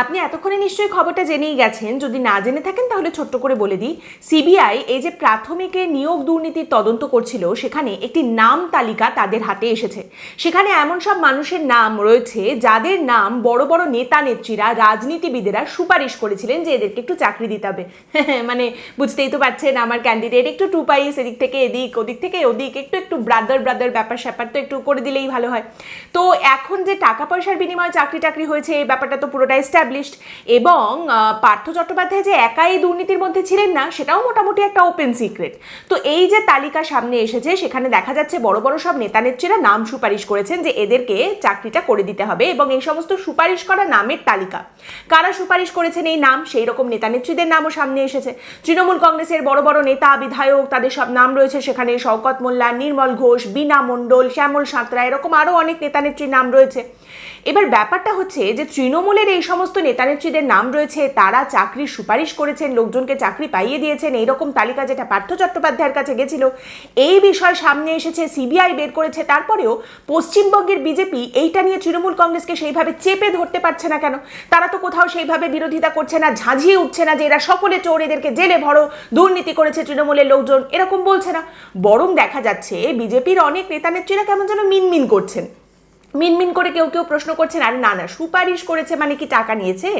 আপনি এতক্ষণে নিশ্চয়ই খবরটা জেনেই গেছেন। যদি না জেনে থাকেন, তাহলে ছোট্ট করে বলে দিই। সিবিআই এই যে প্রাথমিকে নিয়োগ দুর্নীতির তদন্ত করছিল, সেখানে একটি নাম তালিকা তাদের হাতে এসেছে। সেখানে এমন সব মানুষের নাম রয়েছে, যাদের নাম বড় বড় নেতা নেত্রীরা, রাজনীতিবিদেরা সুপারিশ করেছিলেন যে এদেরকে একটু চাকরি দিতে হবে। মানে বুঝতেই তো পারছেন, আমার ক্যান্ডিডেট একটু টু পাইস এদিক থেকে এদিক, ওদিক থেকে ওদিক, একটু একটু ব্রাদার ব্রাদার ব্যাপার স্যাপার তো একটু করে দিলেই ভালো হয়। তো এখন যে টাকা পয়সার বিনিময়ে চাকরি টাকরি হয়েছে, এই ব্যাপারটা তো পুরোটা এস্টাবলিশড এবং পার্থ চট্টোপাধ্যায় যে একাই এই দুর্নীতির মধ্যে ছিলেন না, সেটাও মোটামুটি একটা ওপেন সিক্রেট তো এই যে তালিকা সামনে এসেছে, সেখানে দেখা যাচ্ছে বড় বড় সব নেতা নেত্রীরা নাম সুপারিশ করেছেন যে এদেরকে চাকরিটা করে দিতে হবে, এবং এই সমস্ত সুপারিশ করা নামের তালিকা। কারা সুপারিশ করেছেন এই নাম? সেই রকম নেতা নেত্রীদের নামও সামনে এসেছে। তৃণমূল কংগ্রেসের বড় বড় নেতা, বিধায়ক, তাদের সব নাম রয়েছে সেখানে, শওকত মোল্লা, নির্মল ঘোষ, বীণা মণ্ডল, শ্যামল সাঁতরা, এরকম আরও অনেক নেতা নেত্রীর নাম রয়েছে। এবার ব্যাপারটা হচ্ছে যে তৃণমূলের এই সমস্ত নেতানেত্রীদের নাম রয়েছে, তারা চাকরির সুপারিশ করেছেন, লোকজনকে চাকরি পাইয়ে দিয়েছেন, এইরকম তালিকা যেটা পার্থ চট্টোপাধ্যায়ের কাছে গেছিল, এই বিষয় সামনে এসেছে, সিবিআই বের করেছে, তারপরেও পশ্চিমবঙ্গের বিজেপি এইটা নিয়ে তৃণমূল কংগ্রেসকে সেইভাবে চেপে ধরতে পারছে না কেন? তারা তো কোথাও সেইভাবে বিরোধিতা করছে না, ঝাঁঝিয়ে উঠছে না যে এরা সকলে চোর, এদেরকে জেলে ভরো, দুর্নীতি করেছে তৃণমূলের লোকজন, এরকম বলছে না। বরং দেখা যাচ্ছে, বিজেপির অনেক নেতানেত্রীরা কেমন যেন মিনমিন করছেন। মিনমিন করে কেউ কেউ প্রশ্ন করছেন, আরে না না, সুপারিশ করেছে মানে কি টাকা নিয়েছে?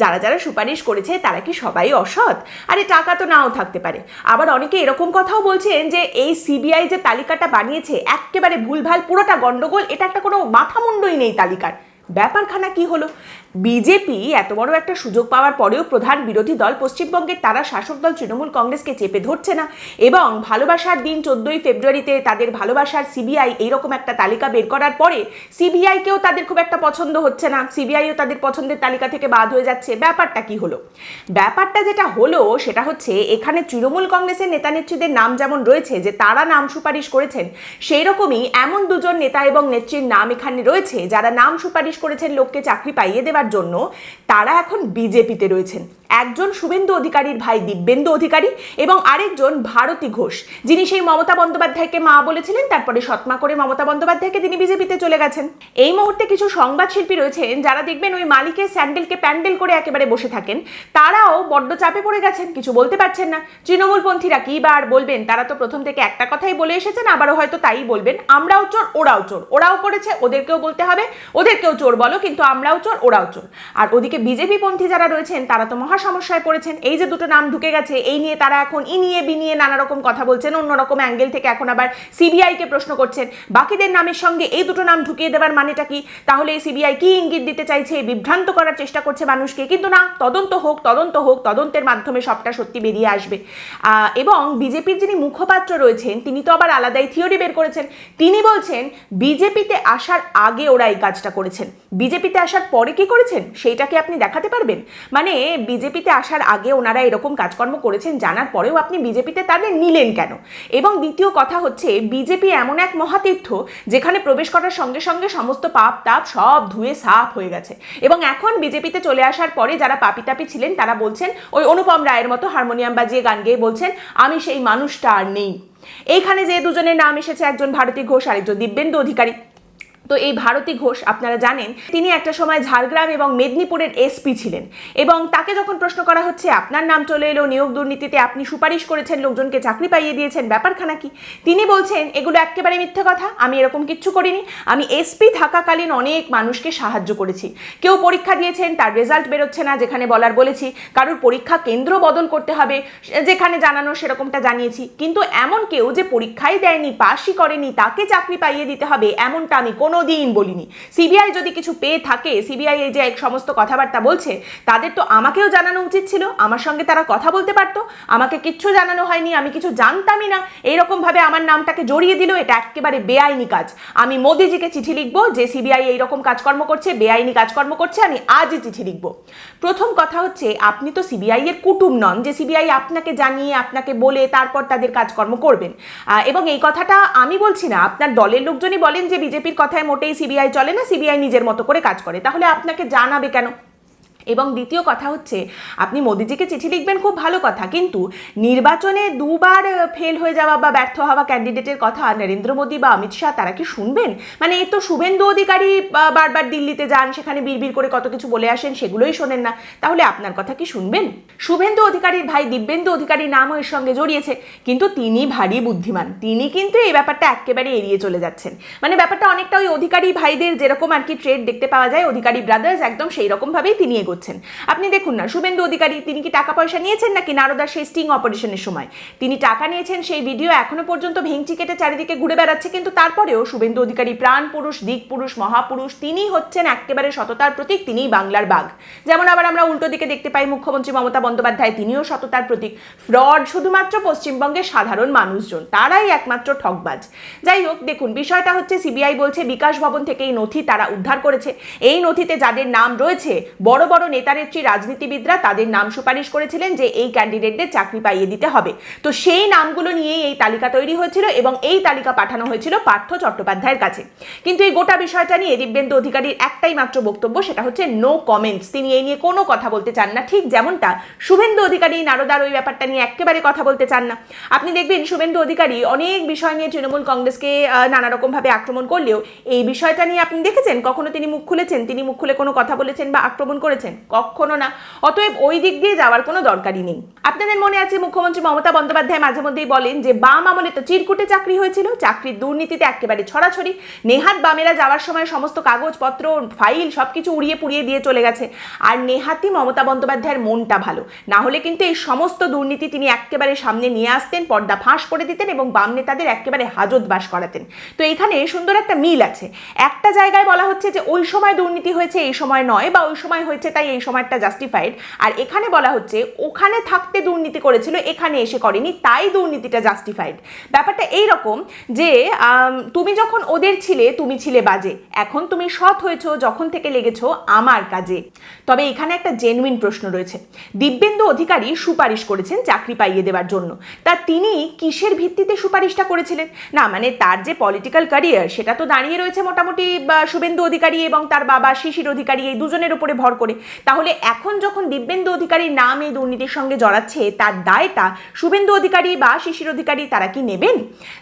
যারা যারা সুপারিশ করেছে তারা কি সবাই অসৎ? আরে টাকা তো নাও থাকতে পারে। আবার অনেকে এরকম কথাও বলছেন যে এই সিবিআই যে তালিকাটা বানিয়েছে, একেবারে ভুলভাল পুরোটা গন্ডগোল, এটা একটা কোনো মাথামুন্ডই নেই তালিকার। ব্যাপারখানা কি হলো? বিজেপি এত বড় একটা সুযোগ পাওয়ার পরেও প্রধান বিরোধী দল পশ্চিমবঙ্গের তারা শাসক দল তৃণমূল কংগ্রেসকে চেপে ধরছে না এবং ভালোবাসার দিন চোদ্দই ফেব্রুয়ারিতে তাদের ভালোবাসার সিবিআই এইরকম একটা তালিকা বের করার পরে সিবিআইকেও তাদের খুব একটা পছন্দ হচ্ছে না। সিবিআইও তাদের পছন্দের তালিকা থেকে বাদ হয়ে যাচ্ছে। ব্যাপারটা কি হলো? ব্যাপারটা যেটা হলো সেটা হচ্ছে এখানে তৃণমূল কংগ্রেসের নেতা নেত্রীদের নাম যেমন রয়েছে, যে তারা নাম সুপারিশ করেছেন সেই রকমই এমন দুজন নেতা এবং নেত্রীর নাম এখানে রয়েছে, যারা নাম সুপারিশ করেছেন লোককে চাকরি পাইয়ে দেওয়ার জন্য তারা এখন বিজেপিতে রয়েছেন। একজন শুভেন্দু অধিকারীর ভাই দিব্যেন্দু অধিকারী এবং আরেকজন ভারতী ঘোষ, যিনি সেই মমতা বন্দ্যোপাধ্যায়কে মা বলেছিলেন, তারপরে সৎমা করে মমতা বন্দ্যোপাধ্যায়কে তিনি বিজেপিতে চলে গেছেন। এই মুহূর্তে কিছু সংবাদ শিল্পী রয়েছেন যারা দেখবেন ওই মালিকের স্যান্ডেলকে প্যান্ডেল করে একেবারে বসে থাকেন। তারাও বড্ড চাপে পড়ে গেছেন, কিছু বলতে পারছেন না। তৃণমূলপন্থীরা কি বা আর বলবেন? তারা তো প্রথম থেকে একটা কথাই বলে এসেছেন, আবারও হয়তো তাই বলবেন, আমরাও চোর, ওরাও চোর। ওরাও করেছে, ওদেরকেও বলতে হবে, ওদেরকেও চোর বলো, কিন্তু আমরাও চোর, ওরাও চোর। আর ওদিকে বিজেপি পন্থী যারা রয়েছেন, তারা তো মহা সমস্যায় পড়েছেন। এই যে দুটো নাম ঢুকে গেছে, এই নিয়ে তারা এখন ই নিয়ে বি নিয়ে নানা রকম কথা বলছেন, অন্যরকম অ্যাঙ্গেল থেকে এখন আবার সিবিআই কে প্রশ্ন করছেন। বাকিদের নামের সঙ্গে এই দুটো নাম ঢুকিয়ে দেওয়ার মানেটা কি? তাহলে সিবিআই কি ইঙ্গিত দিতে চাইছে? বিভ্রান্ত করার চেষ্টা করছে মানুষকে। কিন্তু না, তদন্ত হোক তদন্ত হোক, তদন্তের মাধ্যমে সবটা সত্যি বেরিয়ে আসবে। এবং বিজেপির যিনি মুখপাত্র রয়েছেন, তিনি তো আবার আলাদাই থিওরি বের করেছেন। তিনি বলছেন, বিজেপিতে আসার আগে ওরা এই কাজটা করেছেন। বিজেপিতে আসার পরে কি করেছেন? সেইটা কি আপনি দেখাতে পারবেন? মানে বিজেপিতে আসার আগে ওনারা এরকম কাজকর্ম করেছেন, জানার পরেও আপনি বিজেপিতে তাদের নিলেন কেন? এবং দ্বিতীয় কথা হচ্ছে, বিজেপি এমন এক মহাতীর্থ যেখানে প্রবেশ করার সঙ্গে সঙ্গে সমস্ত পাপ তাপ সব ধুয়ে সাফ হয়ে গেছে। এবং এখন বিজেপিতে চলে আসার পরে যারা পাপি তাপি ছিলেন, তারা বলছেন, ওই অনুপম রায়ের মতো হারমোনিয়াম বাজিয়ে গান গেয়ে বলছেন, আমি সেই মানুষটা আর নেই। এইখানে যে দুজনের নাম এসেছে, একজন ভারতী ঘোষ, আরেকজন দিব্যেন্দু অধিকারী। তো এই ভারতী ঘোষ, আপনারা জানেন, তিনি একটা সময় ঝাড়গ্রাম এবং মেদিনীপুরের এসপি ছিলেন এবং তাকে যখন প্রশ্ন করা হচ্ছে, আপনার নাম চলে এলো, নিয়োগ দুর্নীতিতে আপনি সুপারিশ করেছেন, লোকজনকে চাকরি পাইয়ে দিয়েছেন, ব্যাপারখানা কি? তিনি বলছেন, এগুলো একেবারে মিথ্যে কথা, আমি এরকম কিচ্ছু করিনি। আমি এসপি থাকাকালীন অনেক মানুষকে সাহায্য করেছি। কেউ পরীক্ষা দিয়েছেন, তার রেজাল্ট বেরোচ্ছে না, যেখানে বলার বলেছি, কারোর পরীক্ষা কেন্দ্র বদল করতে হবে, যেখানে জানানো সেরকমটা জানিয়েছি। কিন্তু এমন কেউ যে পরীক্ষাই দেয়নি, পাশই করেনি, তাকে চাকরি পাইয়ে দিতে হবে, এমনটা আমি কোনো দিন বলিনি। সিবিআই যদি কিছু পেয়ে থাকে, সিবিআই এই যে এক সমস্ত কথাবার্তা বলছে, তাদের তো আমাকেও জানানো উচিত ছিল, আমার সঙ্গে তারা কথা বলতে পারতো, আমাকে কিচ্ছু জানানো হয়নি, আমি কিছু জানতামই না। এইরকম ভাবে আমার নামটাকে জড়িয়ে দিল, এটা একেবারে বেআইনি কাজ। আমি মোদিজিকে চিঠি লিখব, যে সিবিআই এইরকম কাজকর্ম করছে, বেআইনি কাজকর্ম করছে, আমি আজই চিঠি লিখব। প্রথম কথা হচ্ছে, আপনি তো সিবিআই এর কুটুম নন, যে সিবিআই আপনাকে জানিয়ে, আপনাকে বলে, তারপর তাদের কাজকর্ম করবেন। এবং এই কথাটা আমি বলছি না, আপনার দলের লোকজনই বলেন যে বিজেপির কথায় মোটেই সিবিআই চলে না সিবিআই নিজের মতো করে কাজ করে। তাহলে আপনাকে জানাবে কেন? এবং দ্বিতীয় কথা হচ্ছে, আপনি মোদিজিকে চিঠি লিখবেন খুব ভালো কথা, কিন্তু নির্বাচনে দুবার ফেল হয়ে যাওয়া বা ব্যর্থ হওয়া ক্যান্ডিডেটের কথা নরেন্দ্র মোদী বা অমিত শাহ তারা কি শুনবেন? মানে এই তো শুভেন্দু অধিকারী বারবার দিল্লিতে যান, সেখানে বিড়বিড় করে কত কিছু বলে আসেন, সেগুলোই শোনেন না। তাহলে আপনার কথা কি শুনবেন? শুভেন্দু অধিকারীর ভাই দিব্যেন্দু অধিকারীর নামও এর সঙ্গে জড়িয়েছে, কিন্তু তিনি ভারী বুদ্ধিমান। তিনি কিন্তু এই ব্যাপারটা একেবারে এড়িয়ে চলে যাচ্ছেন। মানে ব্যাপারটা অনেকটা ওই অধিকারী ভাইদের যেরকম আর কি ট্রেড দেখতে পাওয়া যায়, অধিকারী ব্রাদার্স একদম সেই রকমভাবেই তিনি এগোচ্ছেন। আপনি দেখুন না, শুভেন্দু অধিকারী, তিনি কি টাকা পয়সা নিয়েছেন নাকি নারদার সেই স্টিং অপারেশনের সময়? তিনি টাকা নিয়েছেন সেই ভিডিও এখনও পর্যন্ত ভেঙচি কেটে চারিদিকে ঘুরে বেড়াচ্ছে, কিন্তু তারপরেও শুভেন্দু অধিকারী প্রাণ পুরুষ, দিক পুরুষ মহাপুরুষ তিনি হচ্ছেন একেবারে সততার প্রতীক, তিনিই বাংলার বাঘ। যেমন আবার আমরা উল্টো দিকে দেখতে পাই, মুখ্যমন্ত্রী মমতা বন্দ্যোপাধ্যায় তিনিও সততার প্রতীক। ফ্রড শুধুমাত্র পশ্চিমবঙ্গের সাধারণ মানুষজন, তারাই একমাত্র ঠকবাজ যাই হোক, দেখুন, বিষয়টা হচ্ছে সিবিআই বলছে, বিকাশ ভবন থেকে এই নথি তারা উদ্ধার করেছে। এই নথিতে যাদের নাম রয়েছে, বড় বড় নেতানেত্রী রাজনীতিবিদরা তাদের নাম সুপারিশ করেছিলেন যে এই ক্যান্ডিডেটদের চাকরি পাইয়ে দিতে হবে। তো সেই নামগুলো নিয়েই এই তালিকা তৈরি হয়েছিল এবং এই তালিকা পাঠানো হয়েছিল পার্থ চট্টোপাধ্যায়ের কাছে। কিন্তু এই গোটা বিষয়টা নিয়ে দিব্যেন্দু অধিকারীর একটাই মাত্র বক্তব্য, সেটা হচ্ছে নো কমেন্টস তিনি এই নিয়ে কোনো কথা বলতে চান না। ঠিক যেমনটা শুভেন্দু অধিকারী, নারদার ওই ব্যাপারটা নিয়ে একেবারে কথা বলতে চান না। আপনি দেখবেন শুভেন্দু অধিকারী অনেক বিষয় নিয়ে তৃণমূল কংগ্রেসকে নানা রকমভাবে আক্রমণ করলেও এই বিষয়টা নিয়ে আপনি দেখেছেন? কখনো তিনি মুখ খুলেছেন? তিনি মুখ খুলে কোনো কথা বলেছেন বা আক্রমণ করেছেন? কখনো না। অতএব ওই দিক দিয়ে যাওয়ার কোনো দরকারই নেই। আপনাদের মনে আছে মুখ্যমন্ত্রী মমতা বন্দ্যোপাধ্যায় মাঝে মধ্যেই বলেন যে, বাম আমলে তো চিরকুটে চাকরি হয়েছিল, চাকরির দুর্নীতিতে একেবারে ছড়াছড়ি। নেহাত বামেরা যাওয়ার সময় সমস্ত কাগজপত্র, ফাইল সব কিছু উড়িয়ে পুড়িয়ে দিয়ে চলে গেছে। আর নেহাতি মমতা বন্দ্যোপাধ্যায়ের মনটা ভালো। না হলে কিন্তু এই সমস্ত দুর্নীতি তিনি একেবারে সামনে নিয়ে আসতেন, পর্দা ফাঁস করে দিতেন এবং বাম নেতাদের একেবারে হাজত বাস করাতেন। তো এখানে সুন্দর একটা মিল আছে। একটা জায়গায় বলা হচ্ছে যে, ওই সময় দুর্নীতি হয়েছে, এই সময় নয় বা ওই সময় হয়েছে তাই এই সময়টা জাস্টিফাইড আর এখানে বলা হচ্ছে, ওখানে থাকতে দুর্নীতি করেছিল, এখানে এসে করেনি, তাই দুর্নীতিটা জাস্টিফাইড ব্যাপারটা এই রকম যে তুমি যখন ওদের ছিলে, তুমি ছিলে বাজে। এখন তুমি সৎ হয়েছো, যখন থেকে লেগেছো, আমার কাজে। তবে এখানে একটা জেনুইন প্রশ্ন রয়েছে। দিব্যেন্দু অধিকারী সুপারিশ করেছেন চাকরি পাইয়ে দেওয়ার জন্য। তা তিনি কিসের ভিত্তিতে সুপারিশটা করেছিলেন? না মানে তার যে পলিটিক্যাল ক্যারিয়ার সেটা তো দাঁড়িয়ে রয়েছে মোটামুটি শুভেন্দু অধিকারী এবং তার বাবা শিশির অধিকারী, এই দুজনের উপরে ভর করে। তাহলে এখন যখন দিব্যেন্দু অধিকারীর নাম এই দুর্নীতির সঙ্গে জড়াচ্ছে, তার দায়টা শুভেন্দু অধিকারী বা শিশির অধিকারী তারা কি নেবেন?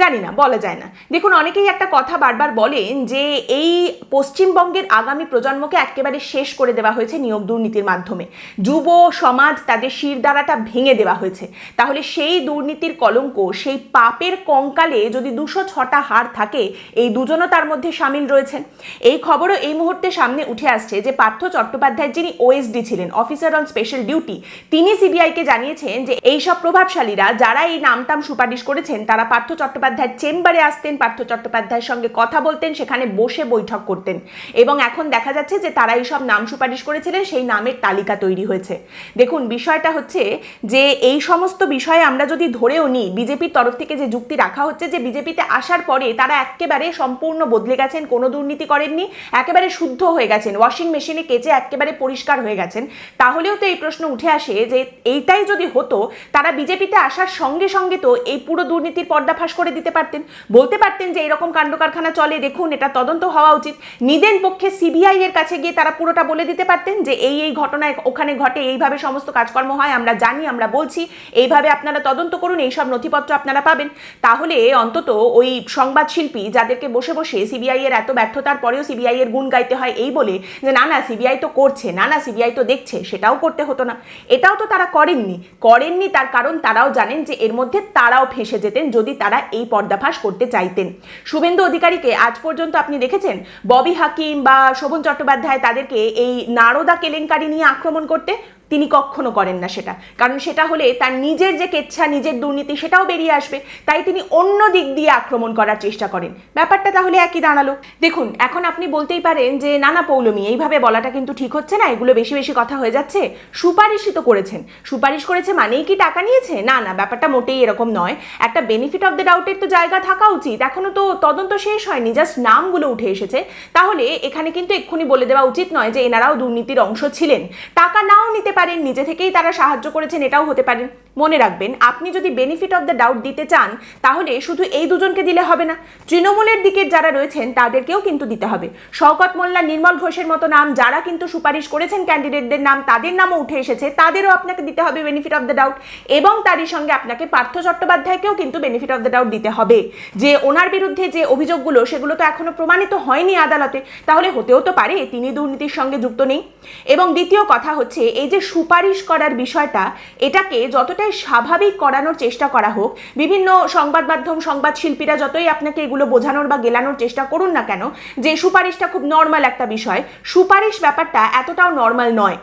জানি না, বলা যায় না। দেখুন, অনেকেই একটা কথা বারবার বলেন যে এই পশ্চিমবঙ্গের আগামী প্রজন্মকে একেবারে শেষ করে দেওয়া হয়েছে নিয়োগ দুর্নীতির মাধ্যমে। যুব সমাজ তাদের শিরদাঁড়াটা ভেঙে দেওয়া হয়েছে। তাহলে সেই দুর্নীতির কলঙ্ক, সেই পাপের কঙ্কালে যদি দুশো ছটা হার থাকে, এই দুজনও তার মধ্যে সামিল রয়েছেন। এই খবরও এই মুহূর্তে সামনে উঠে আসছে যে পার্থ চট্টোপাধ্যায় যিনি ওএসডি ছিলেন অফিসার অন স্পেশাল ডিউটি তিনি সিবিআইকে জানিয়েছেন যে এইসব প্রভাবশালীরা যারা এই নামটাম সুপারিশ করেছেন, তারা পার্থ চট্টোপাধ্যায়ের চেম্বারে আসতেন, পার্থ চট্টোপাধ্যায়ের সঙ্গে কথা বলতেন, সেখানে বসে বৈঠক করতেন। এবং এখন দেখা যাচ্ছে যে তারা এইসব নাম সুপারিশ করেছিলেন, সেই নামের তালিকা তৈরি হয়েছে। দেখুন, বিষয়টা হচ্ছে যে এই সমস্ত বিষয়ে আমরা যদি ধরেও নিই, বিজেপির তরফ থেকে যে যুক্তি রাখা হচ্ছে যে বিজেপিতে আসার পরে তারা একেবারে সম্পূর্ণ বদলে গেছেন, কোনো দুর্নীতি করেননি, একেবারে শুদ্ধ হয়ে গেছেন ওয়াশিং মেশিনে কেচে একেবারে পরিষ্কার হয়ে গেছেন, তাহলেও তো এই প্রশ্ন উঠে আসে যে এইটাই যদি হতো, তারা বিজেপিতে আসার সঙ্গে সঙ্গে তো এই পুরো দুর্নীতির পর্দাফাশ করে দিতে পারতেন। বলতে পারতেন যে এরকম কাণ্ড কারখানা চলে, দেখুন, এটা তদন্ত হওয়া উচিত। নিদেন পক্ষে সিবিআই এর কাছে গিয়ে তারা পুরোটা বলে দিতে পারতেন যে এই এই ঘটনায়, ওখানে ঘটে, এইভাবে সমস্ত কাজকর্ম হয়, আমরা জানি, আমরা বলছি, এইভাবে আপনারা তদন্ত করুন, এইসব নথিপত্র আপনারা পাবেন। তাহলে অন্তত ওই সংবাদ শিল্পী যাদেরকে বসে বসে সিবিআই এর এত ব্যর্থতার পরেও সিবিআই এর গুণ গাইতে হয় এই বলে যে, না না, সিবিআই তো করছে, না না সিবিআই তো দেখছে, সেটাও করতে হতো না। এটাও তো তারা করেননি। করেননি তার কারণ তারাও জানেন যে এর মধ্যে তারাও ফেসে যেতেন যদি তারা এই পর্দাফাস করতে চাইতেন। শুভেন্দু অধিকারীকে আজ পর্যন্ত আপনি দেখেছেন? ববি হাকিম বা শোভন চট্টোপাধ্যায় তাদেরকে এই নারদা কেলেঙ্কারি নিয়ে আক্রমণ করতে তিনি কখনো করেন না সেটা। কারণ সেটা হলে তার নিজের যে কেচ্ছা, নিজের দুর্নীতি সেটাও বেরিয়ে আসবে। তাই তিনি অন্য দিক দিয়ে আক্রমণ করার চেষ্টা করেন। ব্যাপারটা তাহলে একই দাঁড়াল। দেখুন, এখন আপনি বলতেই পারেন যে নানা পৌলমি, এইভাবে বলাটা কিন্তু ঠিক হচ্ছে না, এগুলো বেশি বেশি কথা হয়ে যাচ্ছে। সুপারিশই তো করেছেন। সুপারিশ করেছে মানেই কি টাকা নিয়েছে? না না, ব্যাপারটা মোটেই এরকম নয়। একটা বেনিফিট অফ দ্য ডাউটের তো জায়গা থাকা উচিত। এখনও তো তদন্ত শেষ হয়নি জাস্ট নামগুলো উঠে এসেছে। তাহলে এখানে কিন্তু এক্ষুনি বলে দেওয়া উচিত নয় যে, এনারাও দুর্নীতির অংশ ছিলেন। টাকা নাও নিতে পারেন নিজে থেকেই তারা সাহায্য করেছেন এটাও হতে পারেন মনে রাখবেন, আপনি যদি বেনিফিট অফ দ্য ডাউট দিতে চান, তাহলে শুধু এই দুজনকে দিলে হবে না। তৃণমূলের দিকের যারা রয়েছেন, তাদেরকেও কিন্তু দিতে হবে। শওকত মোল্লা, নির্মল ঘোষের মতো নাম, যারা কিন্তু সুপারিশ করেছেন ক্যান্ডিডেটদের নাম, তাদের নামও উঠে এসেছে, তাদেরও আপনাকে দিতে হবে বেনিফিট অফ দ্য ডাউট এবং তারই সঙ্গে আপনাকে পার্থ চট্টোপাধ্যায়কেও কিন্তু বেনিফিট অফ দ্য ডাউট দিতে হবে। যে ওনার বিরুদ্ধে যে অভিযোগগুলো, সেগুলো তো এখনও প্রমাণিত হয়নি আদালতে, তাহলে হতেও তো পারে, তিনি দুর্নীতির সঙ্গে যুক্ত নেই। এবং দ্বিতীয় কথা হচ্ছে, এই যে সুপারিশ করার বিষয়টা, এটাকে যতটাই স্বাভাবিক করানোর চেষ্টা করা হোক, বিভিন্ন সংবাদ মাধ্যম, সংবাদ শিল্পীরা যতই আপনাকে এগুলো বোঝানোর বা গেলানোর চেষ্টা করুন না কেন, যে সুপারিশটা খুব নর্মাল একটা বিষয়, সুপারিশ ব্যাপারটা এতটাও নর্মাল নয়।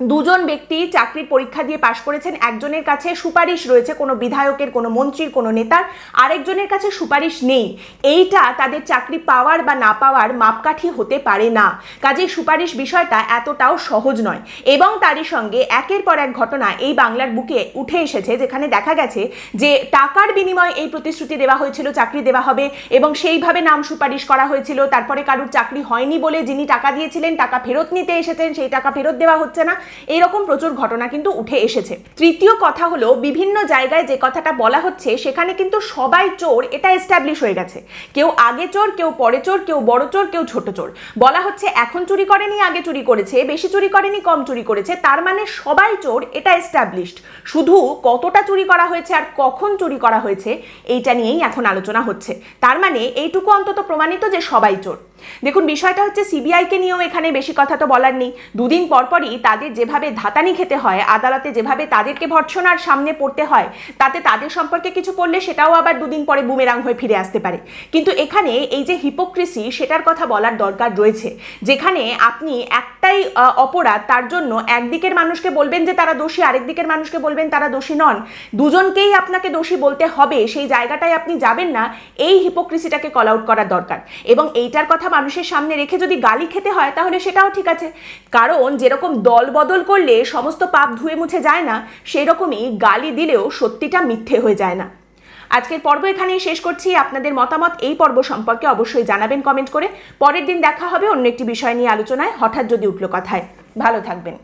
দুজন ব্যক্তি চাকরির পরীক্ষা দিয়ে পাশ করেছেন। একজনের কাছে সুপারিশ রয়েছে, কোনো বিধায়কের, কোনো মন্ত্রীর, কোনো নেতার। আরেকজনের কাছে সুপারিশ নেই। এইটা তাদের চাকরি পাওয়ার বা না পাওয়ার মাপকাঠি হতে পারে না। কাজেই সুপারিশ বিষয়টা এতটাও সহজ নয়। এবং তারই সঙ্গে একের পর এক ঘটনা এই বাংলার বুকে উঠে এসেছে, যেখানে দেখা গেছে যে টাকার বিনিময়ে এই প্রতিশ্রুতি দেওয়া হয়েছিল, চাকরি দেওয়া হবে এবং সেইভাবে নাম সুপারিশ করা হয়েছিল। তারপরে কারুর চাকরি হয়নি বলে যিনি টাকা দিয়েছিলেন, টাকা ফেরত নিতে এসেছেন, সেই টাকা ফেরত দেওয়া হচ্ছে না। এইরকম প্রচুর ঘটনা কিন্তু উঠে এসেছে। তৃতীয় কথা হলো, বিভিন্ন জায়গায় যে কথাটা বলা হচ্ছে, সেখানে কিন্তু সবাই চোর, এটা এস্টাবলিশ হয়ে গেছে। কেউ আগে চোর, কেউ পরে চোর, কেউ বড় চোর, কেউ ছোট চোর। বলা হচ্ছে, এখন চুরি করেনি, আগে চুরি করেছে, বেশি চুরি করেনি, কম চুরি করেছে, তার মানে সবাই চোর, এটা এস্টাবলিশড শুধু কতটা চুরি করা হয়েছে আর কখন চুরি করা হয়েছে, এইটা নিয়েই এখন আলোচনা হচ্ছে। তার মানে এইটুকু অন্তত প্রমাণিত যে সবাই চোর। দেখুন, বিষয়টা হচ্ছে সিবিআইকে নিয়েও এখানে বেশি কথা তো বলার নেই। দুদিন পরপরই তাদের যেভাবে ধাতানি খেতে হয়, আদালতে যেভাবে তাদেরকে ভর্ৎসনার সামনে পড়তে হয়, তাতে তাদের সম্পর্কে কিছু করলে সেটাও আবার দুদিন পরে বুমেরাং হয়ে ফিরে আসতে পারে। কিন্তু এখানে এই যে হিপোক্রেসি সেটার কথা বলার দরকার রয়েছে। যেখানে আপনি একটাই অপরাধ, তার জন্য একদিকের মানুষকে বলবেন যে তারা দোষী আরেক দিকের মানুষকে বলবেন তারা দোষী নন। দুজনকেই আপনাকে দোষী বলতে হবে, সেই জায়গাটায় আপনি যাবেন না, এই হিপোক্রেসিটাকে কল আউট করার দরকার। এবং এইটার কথা মানুষের সামনে রেখে যদি গালি খেতে হয়, তাহলে সেটাও ঠিক আছে। কারণ যেরকম দল বদল করলে সমস্ত পাপ ধুয়ে মুছে যায় না সেই রকমই গালি দিলেও সত্যিটা মিথ্যে হয়ে যায় না। আজকের পর্ব এখানেই শেষ করছি। আপনাদের মতামত এই পর্ব সম্পর্কে অবশ্যই জানাবেন কমেন্ট করে। পরের দিন দেখা হবে অন্য একটি বিষয় নিয়ে আলোচনায়। হঠাৎ যদি উঠল কথায়। ভালো থাকবেন।